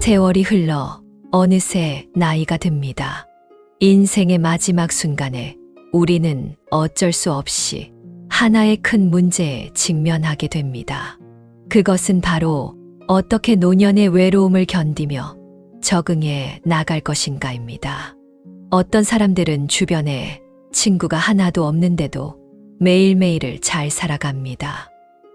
세월이 흘러 어느새 나이가 듭니다. 인생의 마지막 순간에 우리는 어쩔 수 없이 하나의 큰 문제에 직면하게 됩니다. 그것은 바로 어떻게 노년의 외로움을 견디며 적응해 나갈 것인가입니다. 어떤 사람들은 주변에 친구가 하나도 없는데도 매일매일을 잘 살아갑니다.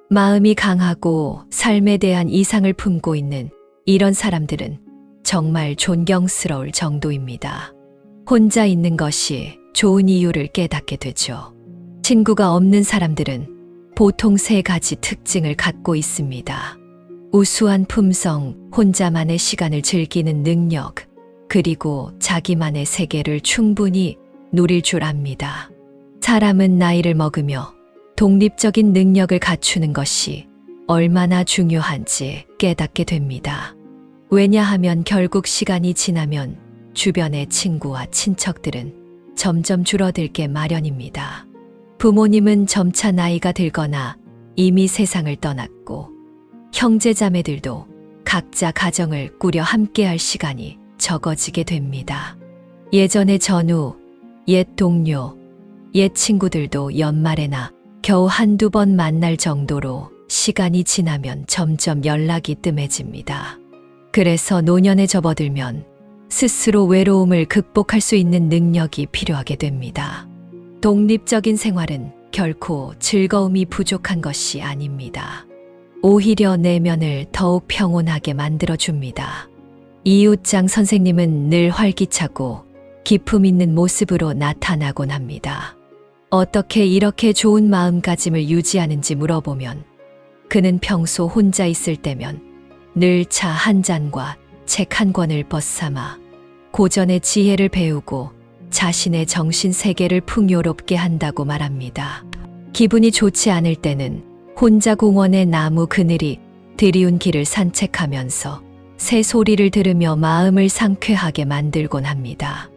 마음이 강하고 삶에 대한 이상을 품고 있는 이런 사람들은 정말 존경스러울 정도입니다. 혼자 있는 것이 좋은 이유를 깨닫게 되죠. 친구가 없는 사람들은 보통 세 가지 특징을 갖고 있습니다. 우수한 품성, 혼자만의 시간을 즐기는 능력, 그리고 자기만의 세계를 충분히 누릴 줄 압니다. 사람은 나이를 먹으며 독립적인 능력을 갖추는 것이 얼마나 중요한지 깨닫게 됩니다. 왜냐하면 결국 시간이 지나면 주변의 친구와 친척들은 점점 줄어들게 마련입니다. 부모님은 점차 나이가 들거나 이미 세상을 떠났고 형제자매들도 각자 가정을 꾸려 함께할 시간이 적어지게 됩니다. 예전의 전우, 옛 동료, 옛 친구들도 연말에나 겨우 한두 번 만날 정도로 시간이 지나면 점점 연락이 뜸해집니다. 그래서 노년에 접어들면 스스로 외로움을 극복할 수 있는 능력이 필요하게 됩니다. 독립적인 생활은 결코 즐거움이 부족한 것이 아닙니다. 오히려 내면을 더욱 평온하게 만들어줍니다. 이웃장 선생님은 늘 활기차고 기품 있는 모습으로 나타나곤 합니다. 어떻게 이렇게 좋은 마음가짐을 유지하는지 물어보면 그는 평소 혼자 있을 때면 늘 차 한 잔과 책 한 권을 벗삼아 고전의 지혜를 배우고 자신의 정신 세계를 풍요롭게 한다고 말합니다. 기분이 좋지 않을 때는 혼자 공원의 나무 그늘이 드리운 길을 산책하면서 새 소리를 들으며 마음을 상쾌하게 만들곤 합니다.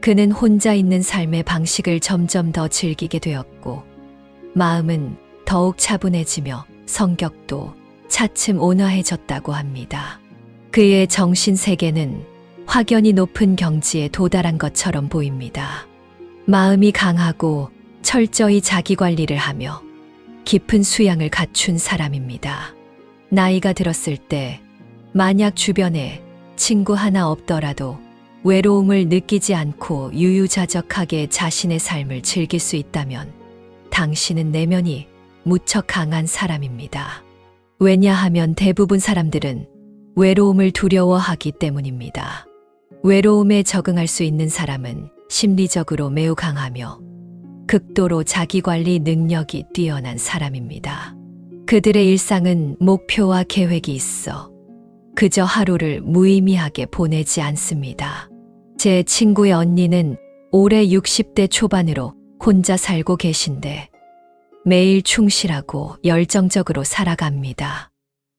그는 혼자 있는 삶의 방식을 점점 더 즐기게 되었고, 마음은 더욱 차분해지며 성격도 차츰 온화해졌다고 합니다. 그의 정신 세계는 확연히 높은 경지에 도달한 것처럼 보입니다. 마음이 강하고 철저히 자기 관리를 하며 깊은 수양을 갖춘 사람입니다. 나이가 들었을 때 만약 주변에 친구 하나 없더라도 외로움을 느끼지 않고 유유자적하게 자신의 삶을 즐길 수 있다면 당신은 내면이 무척 강한 사람입니다. 왜냐하면 대부분 사람들은 외로움을 두려워하기 때문입니다. 외로움에 적응할 수 있는 사람은 심리적으로 매우 강하며 극도로 자기관리 능력이 뛰어난 사람입니다. 그들의 일상은 목표와 계획이 있어 그저 하루를 무의미하게 보내지 않습니다. 제 친구의 언니는 올해 60대 초반으로 혼자 살고 계신데 매일 충실하고 열정적으로 살아갑니다.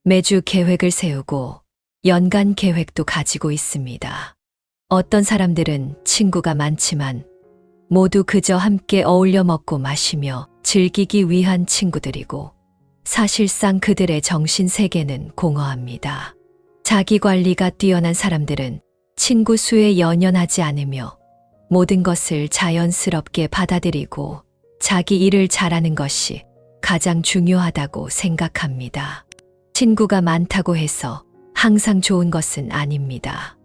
매주 계획을 세우고 연간 계획도 가지고 있습니다. 어떤 사람들은 친구가 많지만 모두 그저 함께 어울려 먹고 마시며 즐기기 위한 친구들이고 사실상 그들의 정신 세계는 공허합니다. 자기 관리가 뛰어난 사람들은 친구 수에 연연하지 않으며 모든 것을 자연스럽게 받아들이고 자기 일을 잘하는 것이 가장 중요하다고 생각합니다. 친구가 많다고 해서 항상 좋은 것은 아닙니다.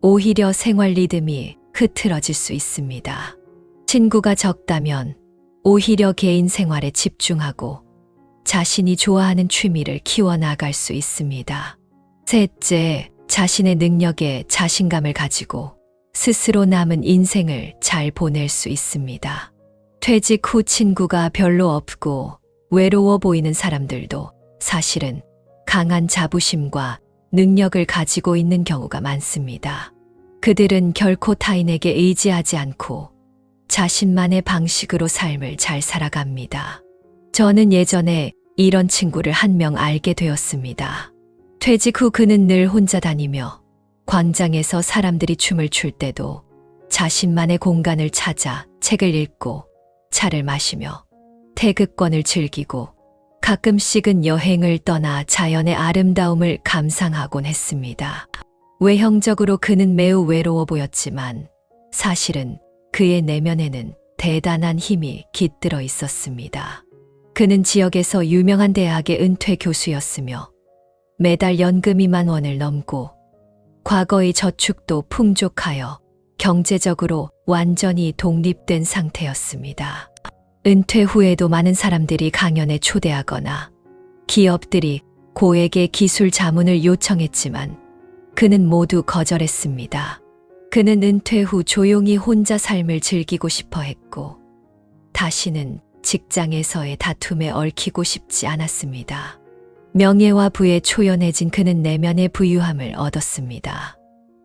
오히려 생활 리듬이 흐트러질 수 있습니다. 친구가 적다면 오히려 개인 생활에 집중하고 자신이 좋아하는 취미를 키워나갈 수 있습니다. 셋째, 자신의 능력에 자신감을 가지고 스스로 남은 인생을 잘 보낼 수 있습니다. 퇴직 후 친구가 별로 없고 외로워 보이는 사람들도 사실은 강한 자부심과 능력을 가지고 있는 경우가 많습니다. 그들은 결코 타인에게 의지하지 않고 자신만의 방식으로 삶을 잘 살아갑니다. 저는 예전에 이런 친구를 한 명 알게 되었습니다. 퇴직 후 그는 늘 혼자 다니며 광장에서 사람들이 춤을 출 때도 자신만의 공간을 찾아 책을 읽고 차를 마시며 태극권을 즐기고 가끔씩은 여행을 떠나 자연의 아름다움을 감상하곤 했습니다. 외형적으로 그는 매우 외로워 보였지만 사실은 그의 내면에는 대단한 힘이 깃들어 있었습니다. 그는 지역에서 유명한 대학의 은퇴 교수였으며 매달 연금 2만 원을 넘고 과거의 저축도 풍족하여 경제적으로 완전히 독립된 상태였습니다. 은퇴 후에도 많은 사람들이 강연에 초대하거나 기업들이 고액의 기술 자문을 요청했지만 그는 모두 거절했습니다. 그는 은퇴 후 조용히 혼자 삶을 즐기고 싶어 했고 다시는 직장에서의 다툼에 얽히고 싶지 않았습니다. 명예와 부에 초연해진 그는 내면의 부유함을 얻었습니다.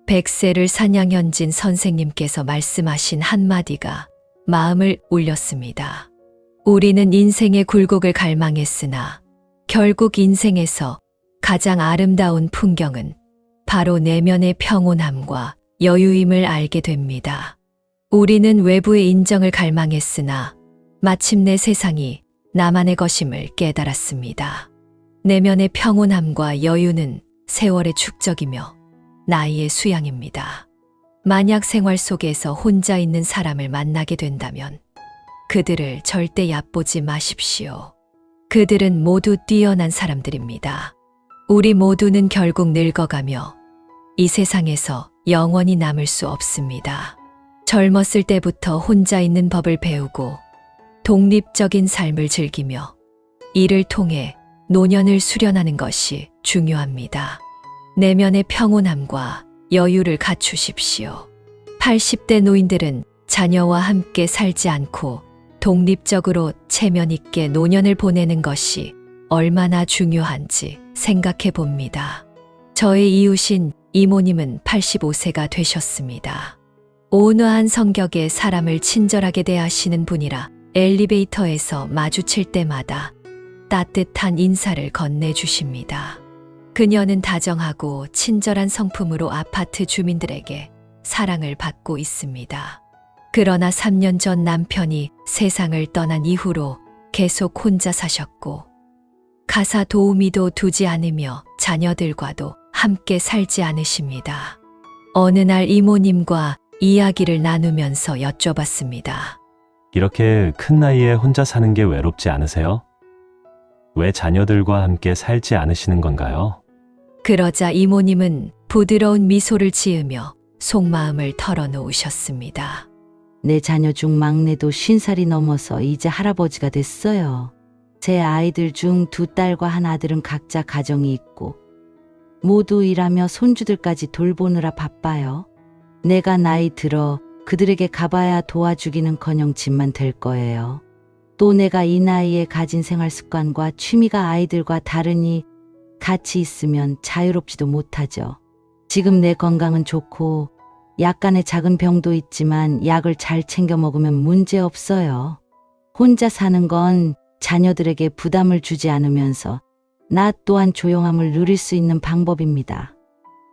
백세를 사냥현진 선생님께서 말씀하신 한마디가 마음을 울렸습니다. 우리는 인생의 굴곡을 갈망했으나 결국 인생에서 가장 아름다운 풍경은 바로 내면의 평온함과 여유임을 알게 됩니다. 우리는 외부의 인정을 갈망했으나 마침내 세상이 나만의 것임을 깨달았습니다. 내면의 평온함과 여유는 세월의 축적이며 나이의 수양입니다. 만약 생활 속에서 혼자 있는 사람을 만나게 된다면 그들을 절대 얕보지 마십시오. 그들은 모두 뛰어난 사람들입니다. 우리 모두는 결국 늙어가며 이 세상에서 영원히 남을 수 없습니다. 젊었을 때부터 혼자 있는 법을 배우고 독립적인 삶을 즐기며 이를 통해 노년을 수련하는 것이 중요합니다. 내면의 평온함과 여유를 갖추십시오. 80대 노인들은 자녀와 함께 살지 않고 독립적으로 체면 있게 노년을 보내는 것이 얼마나 중요한지 생각해 봅니다. 저의 이웃인 이모님은 85세가 되셨습니다. 온화한 성격의 사람을 친절하게 대하시는 분이라 엘리베이터에서 마주칠 때마다 따뜻한 인사를 건네주십니다. 그녀는 다정하고 친절한 성품으로 아파트 주민들에게 사랑을 받고 있습니다. 그러나 3년 전 남편이 세상을 떠난 이후로 계속 혼자 사셨고, 가사 도우미도 두지 않으며 자녀들과도 함께 살지 않으십니다. 어느 날 이모님과 이야기를 나누면서 여쭤봤습니다. 이렇게 큰 나이에 혼자 사는 게 외롭지 않으세요? 왜 자녀들과 함께 살지 않으시는 건가요? 그러자 이모님은 부드러운 미소를 지으며 속마음을 털어놓으셨습니다. 내 자녀 중 막내도 쉰살이 넘어서 이제 할아버지가 됐어요. 제 아이들 중 두 딸과 한 아들은 각자 가정이 있고 모두 일하며 손주들까지 돌보느라 바빠요. 내가 나이 들어 그들에게 가봐야 도와주기는커녕 집만 될 거예요. 또 내가 이 나이에 가진 생활 습관과 취미가 아이들과 다르니 같이 있으면 자유롭지도 못하죠. 지금 내 건강은 좋고 약간의 작은 병도 있지만 약을 잘 챙겨 먹으면 문제 없어요. 혼자 사는 건 자녀들에게 부담을 주지 않으면서 나 또한 조용함을 누릴 수 있는 방법입니다.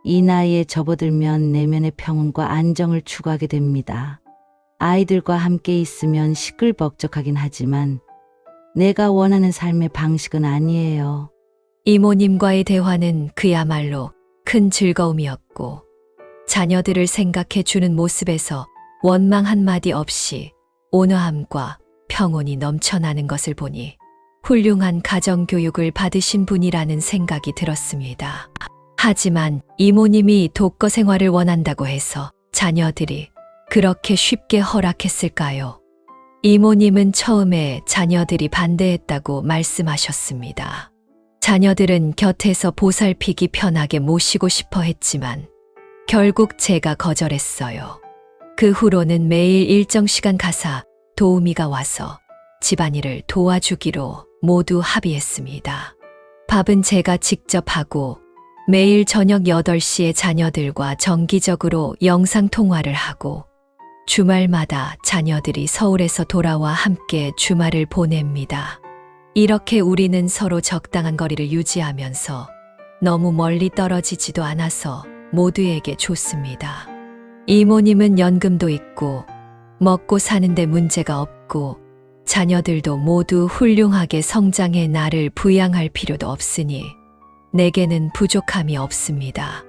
이 나이에 접어들면 내면의 평온과 안정을 추구하게 됩니다. 아이들과 함께 있으면 시끌벅적하긴 하지만 내가 원하는 삶의 방식은 아니에요. 이모님과의 대화는 그야말로 큰 즐거움이었고, 자녀들을 생각해 주는 모습에서 원망 한마디 없이 온화함과 평온이 넘쳐나는 것을 보니 훌륭한 가정교육을 받으신 분이라는 생각이 들었습니다. 하지만 이모님이 독거 생활을 원한다고 해서 자녀들이 그렇게 쉽게 허락했을까요? 이모님은 처음에 자녀들이 반대했다고 말씀하셨습니다. 자녀들은 곁에서 보살피기 편하게 모시고 싶어 했지만 결국 제가 거절했어요. 그 후로는 매일 일정 시간 가사 도우미가 와서 집안일을 도와주기로 모두 합의했습니다. 밥은 제가 직접 하고 매일 저녁 8시에 자녀들과 정기적으로 영상통화를 하고 주말마다 자녀들이 서울에서 돌아와 함께 주말을 보냅니다. 이렇게 우리는 서로 적당한 거리를 유지하면서 너무 멀리 떨어지지도 않아서 모두에게 좋습니다. 이모님은 연금도 있고 먹고 사는데 문제가 없고 자녀들도 모두 훌륭하게 성장해 나를 부양할 필요도 없으니 내게는 부족함이 없습니다.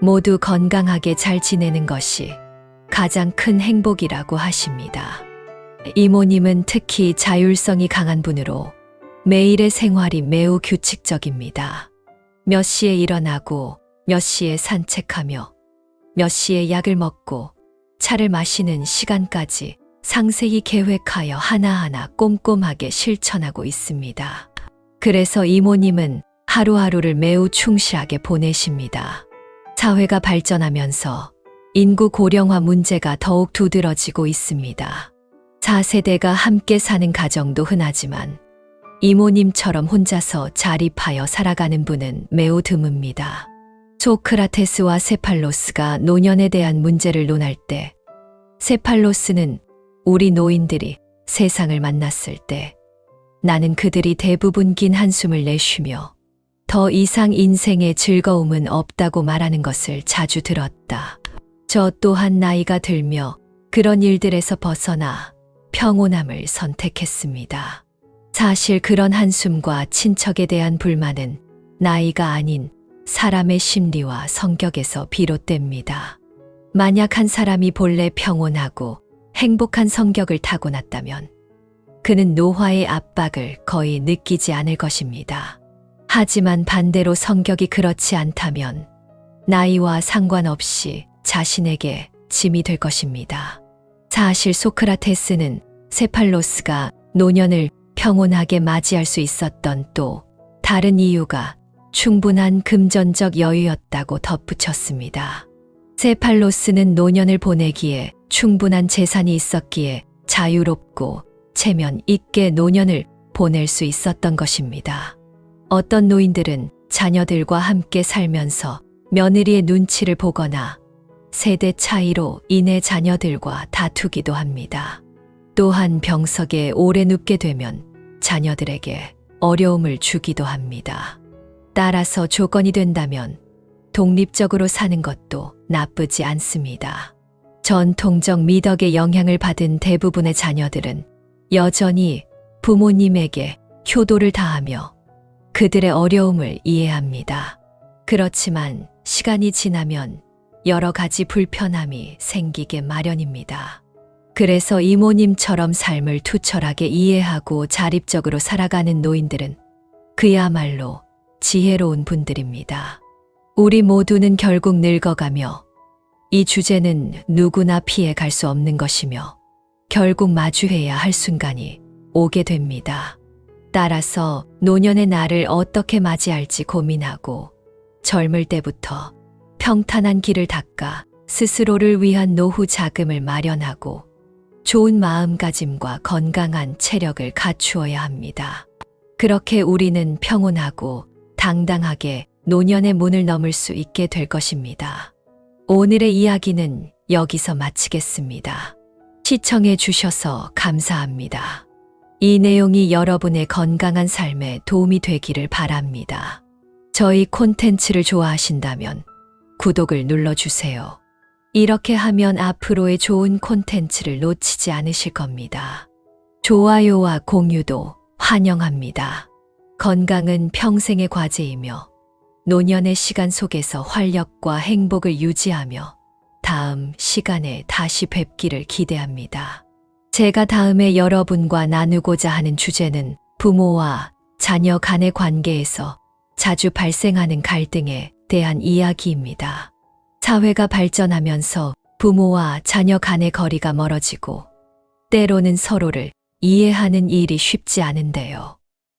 모두 건강하게 잘 지내는 것이 가장 큰 행복이라고 하십니다. 이모님은 특히 자율성이 강한 분으로 매일의 생활이 매우 규칙적입니다. 몇 시에 일어나고 몇 시에 산책하며 몇 시에 약을 먹고 차를 마시는 시간까지 상세히 계획하여 하나하나 꼼꼼하게 실천하고 있습니다. 그래서 이모님은 하루하루를 매우 충실하게 보내십니다. 사회가 발전하면서 인구 고령화 문제가 더욱 두드러지고 있습니다. 4세대가 함께 사는 가정도 흔하지만 이모님처럼 혼자서 자립하여 살아가는 분은 매우 드뭅니다. 소크라테스와 세팔로스가 노년에 대한 문제를 논할 때 세팔로스는 우리 노인들이 세상을 만났을 때 나는 그들이 대부분 긴 한숨을 내쉬며 더 이상 인생의 즐거움은 없다고 말하는 것을 자주 들었다. 저 또한 나이가 들며 그런 일들에서 벗어나 평온함을 선택했습니다. 사실 그런 한숨과 친척에 대한 불만은 나이가 아닌 사람의 심리와 성격에서 비롯됩니다. 만약 한 사람이 본래 평온하고 행복한 성격을 타고났다면 그는 노화의 압박을 거의 느끼지 않을 것입니다. 하지만 반대로 성격이 그렇지 않다면 나이와 상관없이 자신에게 짐이 될 것입니다. 사실 소크라테스는 세팔로스가 노년을 평온하게 맞이할 수 있었던 또 다른 이유가 충분한 금전적 여유였다고 덧붙였습니다. 세팔로스는 노년을 보내기에 충분한 재산이 있었기에 자유롭고 체면 있게 노년을 보낼 수 있었던 것입니다. 어떤 노인들은 자녀들과 함께 살면서 며느리의 눈치를 보거나 세대 차이로 인해 자녀들과 다투기도 합니다. 또한 병석에 오래 눕게 되면 자녀들에게 어려움을 주기도 합니다. 따라서 조건이 된다면 독립적으로 사는 것도 나쁘지 않습니다. 전통적 미덕의 영향을 받은 대부분의 자녀들은 여전히 부모님에게 효도를 다하며 그들의 어려움을 이해합니다. 그렇지만 시간이 지나면 여러 가지 불편함이 생기게 마련입니다. 그래서 이모님처럼 삶을 투철하게 이해하고 자립적으로 살아가는 노인들은 그야말로 지혜로운 분들입니다. 우리 모두는 결국 늙어가며 이 주제는 누구나 피해 갈 수 없는 것이며 결국 마주해야 할 순간이 오게 됩니다. 따라서 노년의 나를 어떻게 맞이할지 고민하고 젊을 때부터 평탄한 길을 닦아 스스로를 위한 노후 자금을 마련하고 좋은 마음가짐과 건강한 체력을 갖추어야 합니다. 그렇게 우리는 평온하고 당당하게 노년의 문을 넘을 수 있게 될 것입니다. 오늘의 이야기는 여기서 마치겠습니다. 시청해 주셔서 감사합니다. 이 내용이 여러분의 건강한 삶에 도움이 되기를 바랍니다. 저희 콘텐츠를 좋아하신다면 구독을 눌러주세요. 이렇게 하면 앞으로의 좋은 콘텐츠를 놓치지 않으실 겁니다. 좋아요와 공유도 환영합니다. 건강은 평생의 과제이며 노년의 시간 속에서 활력과 행복을 유지하며 다음 시간에 다시 뵙기를 기대합니다. 제가 다음에 여러분과 나누고자 하는 주제는 부모와 자녀 간의 관계에서 자주 발생하는 갈등에 대한 이야기입니다. 사회가 발전하면서 부모와 자녀 간의 거리가 멀어지고 때로는 서로를 이해하는 일이 쉽지 않은데요.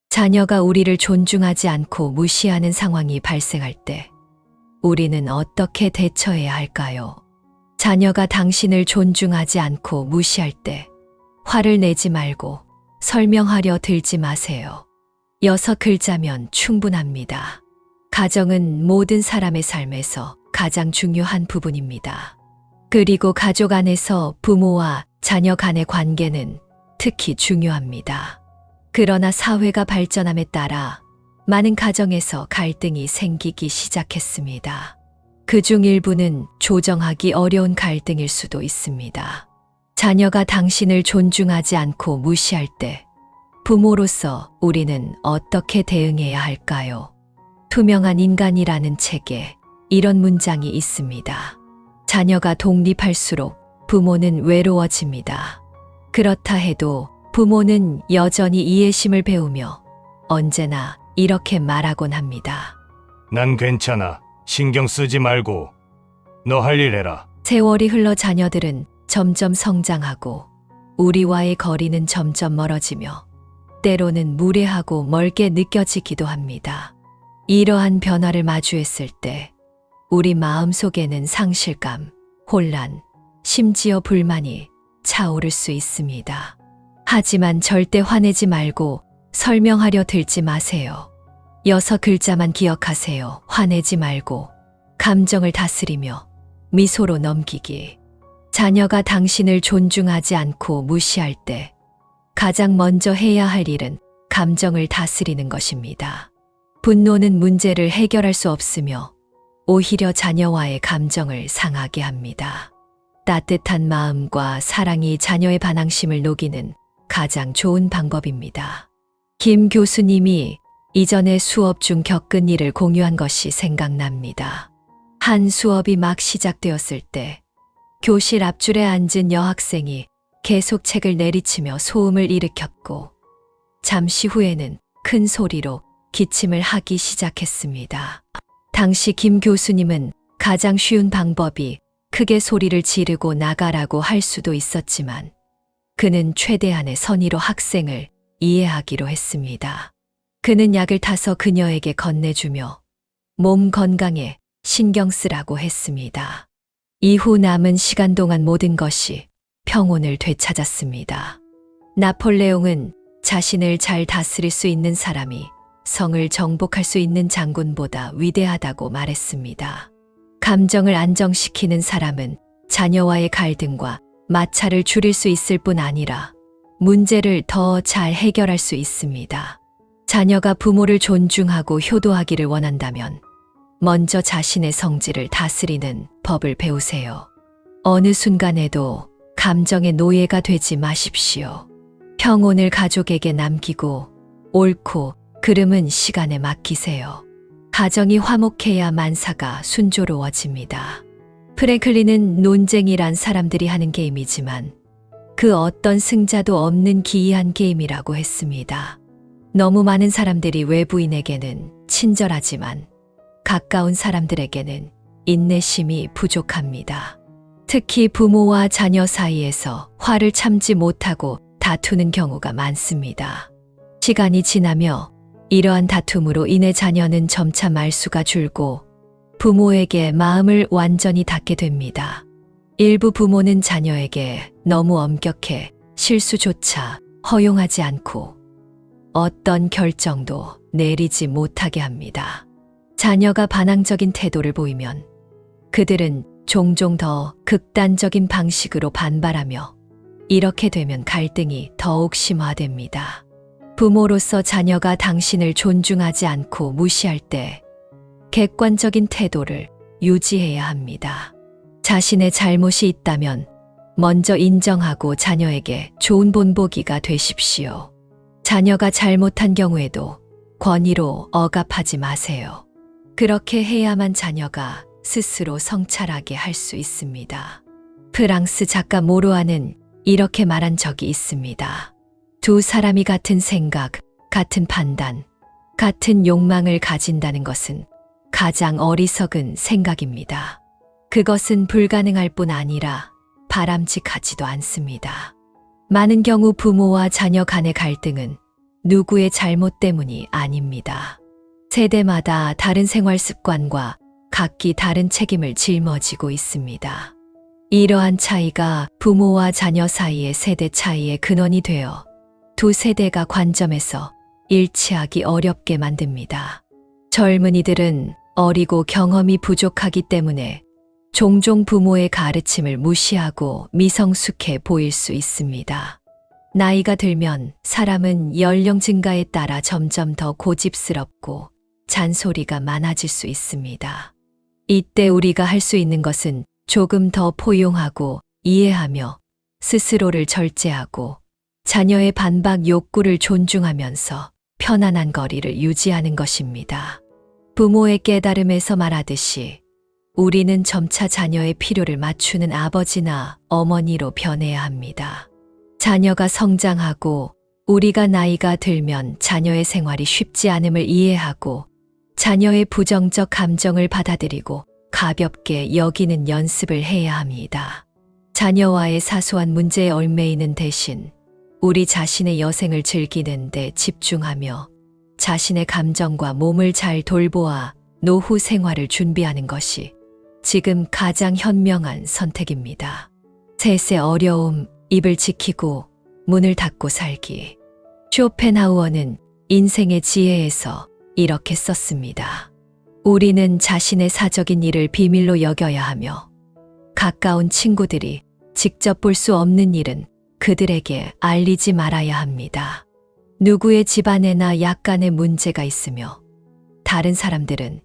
자녀가 우리를 존중하지 않고 무시하는 상황이 발생할 때 우리는 어떻게 대처해야 할까요? 자녀가 당신을 존중하지 않고 무시할 때 화를 내지 말고 설명하려 들지 마세요. 여섯 글자면 충분합니다. 가정은 모든 사람의 삶에서 가장 중요한 부분입니다. 그리고 가족 안에서 부모와 자녀 간의 관계는 특히 중요합니다. 그러나 사회가 발전함에 따라 많은 가정에서 갈등이 생기기 시작했습니다. 그 중 일부는 조정하기 어려운 갈등일 수도 있습니다. 자녀가 당신을 존중하지 않고 무시할 때 부모로서 우리는 어떻게 대응해야 할까요? 투명한 인간이라는 책에 이런 문장이 있습니다. 자녀가 독립할수록 부모는 외로워집니다. 그렇다 해도 부모는 여전히 이해심을 배우며 언제나 이렇게 말하곤 합니다. 난 괜찮아. 신경 쓰지 말고. 너 할 일 해라. 세월이 흘러 자녀들은 점점 성장하고 우리와의 거리는 점점 멀어지며 때로는 무례하고 멀게 느껴지기도 합니다. 이러한 변화를 마주했을 때 우리 마음 속에는 상실감, 혼란, 심지어 불만이 차오를 수 있습니다. 하지만 절대 화내지 말고 설명하려 들지 마세요. 여섯 글자만 기억하세요. 화내지 말고 감정을 다스리며 미소로 넘기기. 자녀가 당신을 존중하지 않고 무시할 때 가장 먼저 해야 할 일은 감정을 다스리는 것입니다. 분노는 문제를 해결할 수 없으며 오히려 자녀와의 감정을 상하게 합니다. 따뜻한 마음과 사랑이 자녀의 반항심을 녹이는 가장 좋은 방법입니다. 김 교수님이 이전에 수업 중 겪은 일을 공유한 것이 생각납니다. 한 수업이 막 시작되었을 때 교실 앞줄에 앉은 여학생이 계속 책을 내리치며 소음을 일으켰고 잠시 후에는 큰 소리로 기침을 하기 시작했습니다. 당시 김 교수님은 가장 쉬운 방법이 크게 소리를 지르고 나가라고 할 수도 있었지만 그는 최대한의 선의로 학생을 이해하기로 했습니다. 그는 약을 타서 그녀에게 건네주며 몸 건강에 신경 쓰라고 했습니다. 이후 남은 시간 동안 모든 것이 평온을 되찾았습니다. 나폴레옹은 자신을 잘 다스릴 수 있는 사람이 성을 정복할 수 있는 장군보다 위대하다고 말했습니다. 감정을 안정시키는 사람은 자녀와의 갈등과 마찰을 줄일 수 있을 뿐 아니라 문제를 더 잘 해결할 수 있습니다. 자녀가 부모를 존중하고 효도하기를 원한다면 먼저 자신의 성질을 다스리는 법을 배우세요. 어느 순간에도 감정의 노예가 되지 마십시오. 평온을 가족에게 남기고 옳고 그름은 시간에 맡기세요. 가정이 화목해야 만사가 순조로워집니다. 프랭클린은 논쟁이란 사람들이 하는 게임이지만 그 어떤 승자도 없는 기이한 게임이라고 했습니다. 너무 많은 사람들이 외부인에게는 친절하지만 가까운 사람들에게는 인내심이 부족합니다. 특히 부모와 자녀 사이에서 화를 참지 못하고 다투는 경우가 많습니다. 시간이 지나며 이러한 다툼으로 인해 자녀는 점차 말수가 줄고 부모에게 마음을 완전히 닫게 됩니다. 일부 부모는 자녀에게 너무 엄격해 실수조차 허용하지 않고 어떤 결정도 내리지 못하게 합니다. 자녀가 반항적인 태도를 보이면 그들은 종종 더 극단적인 방식으로 반발하며 이렇게 되면 갈등이 더욱 심화됩니다. 부모로서 자녀가 당신을 존중하지 않고 무시할 때 객관적인 태도를 유지해야 합니다. 자신의 잘못이 있다면 먼저 인정하고 자녀에게 좋은 본보기가 되십시오. 자녀가 잘못한 경우에도 권위로 억압하지 마세요. 그렇게 해야만 자녀가 스스로 성찰하게 할 수 있습니다. 프랑스 작가 모로아는 이렇게 말한 적이 있습니다. 두 사람이 같은 생각, 같은 판단, 같은 욕망을 가진다는 것은 가장 어리석은 생각입니다. 그것은 불가능할 뿐 아니라 바람직하지도 않습니다. 많은 경우 부모와 자녀 간의 갈등은 누구의 잘못 때문이 아닙니다. 세대마다 다른 생활 습관과 각기 다른 책임을 짊어지고 있습니다. 이러한 차이가 부모와 자녀 사이의 세대 차이의 근원이 되어 두 세대가 관점에서 일치하기 어렵게 만듭니다. 젊은이들은 어리고 경험이 부족하기 때문에 종종 부모의 가르침을 무시하고 미성숙해 보일 수 있습니다. 나이가 들면 사람은 연령 증가에 따라 점점 더 고집스럽고 잔소리가 많아질 수 있습니다. 이때 우리가 할 수 있는 것은 조금 더 포용하고 이해하며 스스로를 절제하고 자녀의 반박 욕구를 존중하면서 편안한 거리를 유지하는 것입니다. 부모의 깨달음에서 말하듯이 우리는 점차 자녀의 필요를 맞추는 아버지나 어머니로 변해야 합니다. 자녀가 성장하고 우리가 나이가 들면 자녀의 생활이 쉽지 않음을 이해하고 자녀의 부정적 감정을 받아들이고 가볍게 여기는 연습을 해야 합니다. 자녀와의 사소한 문제에 얽매이는 대신 우리 자신의 여생을 즐기는 데 집중하며 자신의 감정과 몸을 잘 돌보아 노후 생활을 준비하는 것이 지금 가장 현명한 선택입니다. 셋의 어려움, 입을 지키고 문을 닫고 살기. 쇼펜하우어는 인생의 지혜에서 이렇게 썼습니다. 우리는 자신의 사적인 일을 비밀로 여겨야 하며 가까운 친구들이 직접 볼 수 없는 일은 그들에게 알리지 말아야 합니다. 누구의 집안에나 약간의 문제가 있으며 다른 사람들은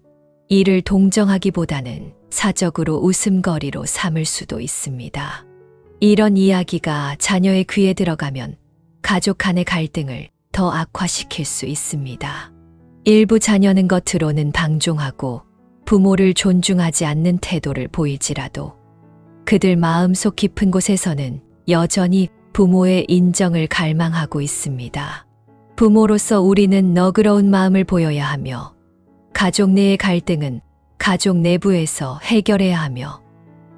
이를 동정하기보다는 사적으로 웃음거리로 삼을 수도 있습니다. 이런 이야기가 자녀의 귀에 들어가면 가족 간의 갈등을 더 악화시킬 수 있습니다. 일부 자녀는 겉으로는 방종하고 부모를 존중하지 않는 태도를 보일지라도 그들 마음속 깊은 곳에서는 여전히 부모의 인정을 갈망하고 있습니다. 부모로서 우리는 너그러운 마음을 보여야 하며 가족 내의 갈등은 가족 내부에서 해결해야 하며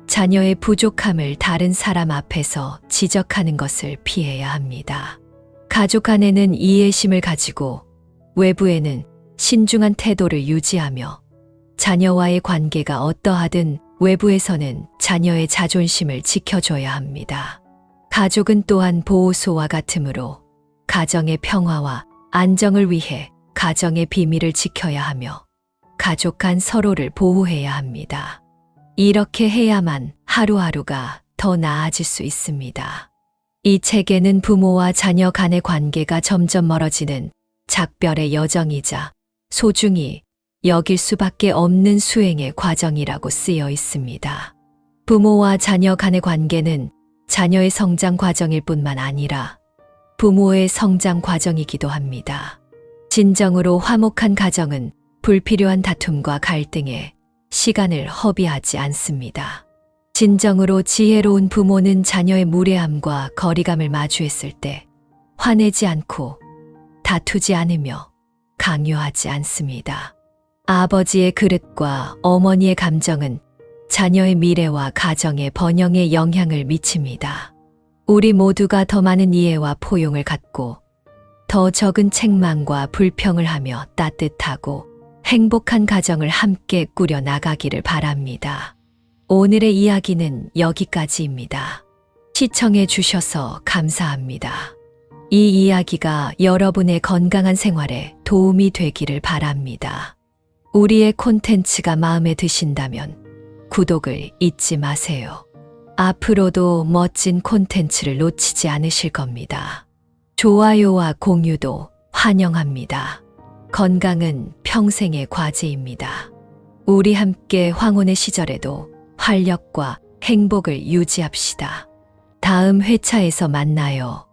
자녀의 부족함을 다른 사람 앞에서 지적하는 것을 피해야 합니다. 가족 안에는 이해심을 가지고 외부에는 신중한 태도를 유지하며 자녀와의 관계가 어떠하든 외부에서는 자녀의 자존심을 지켜줘야 합니다. 가족은 또한 보호소와 같으므로 가정의 평화와 안정을 위해 가정의 비밀을 지켜야 하며 가족 간 서로를 보호해야 합니다. 이렇게 해야만 하루하루가 더 나아질 수 있습니다. 이 책에는 부모와 자녀 간의 관계가 점점 멀어지는 작별의 여정이자 소중히 여길 수밖에 없는 수행의 과정이라고 쓰여 있습니다. 부모와 자녀 간의 관계는 자녀의 성장 과정일 뿐만 아니라 부모의 성장 과정이기도 합니다. 진정으로 화목한 가정은 불필요한 다툼과 갈등에 시간을 허비하지 않습니다. 진정으로 지혜로운 부모는 자녀의 무례함과 거리감을 마주했을 때 화내지 않고 다투지 않으며 강요하지 않습니다. 아버지의 그릇과 어머니의 감정은 자녀의 미래와 가정의 번영에 영향을 미칩니다. 우리 모두가 더 많은 이해와 포용을 갖고 더 적은 책망과 불평을 하며 따뜻하고 행복한 가정을 함께 꾸려 나가기를 바랍니다. 오늘의 이야기는 여기까지입니다. 시청해 주셔서 감사합니다. 이 이야기가 여러분의 건강한 생활에 도움이 되기를 바랍니다. 우리의 콘텐츠가 마음에 드신다면 구독을 잊지 마세요. 앞으로도 멋진 콘텐츠를 놓치지 않으실 겁니다. 좋아요와 공유도 환영합니다. 건강은 평생의 과제입니다. 우리 함께 황혼의 시절에도 활력과 행복을 유지합시다. 다음 회차에서 만나요.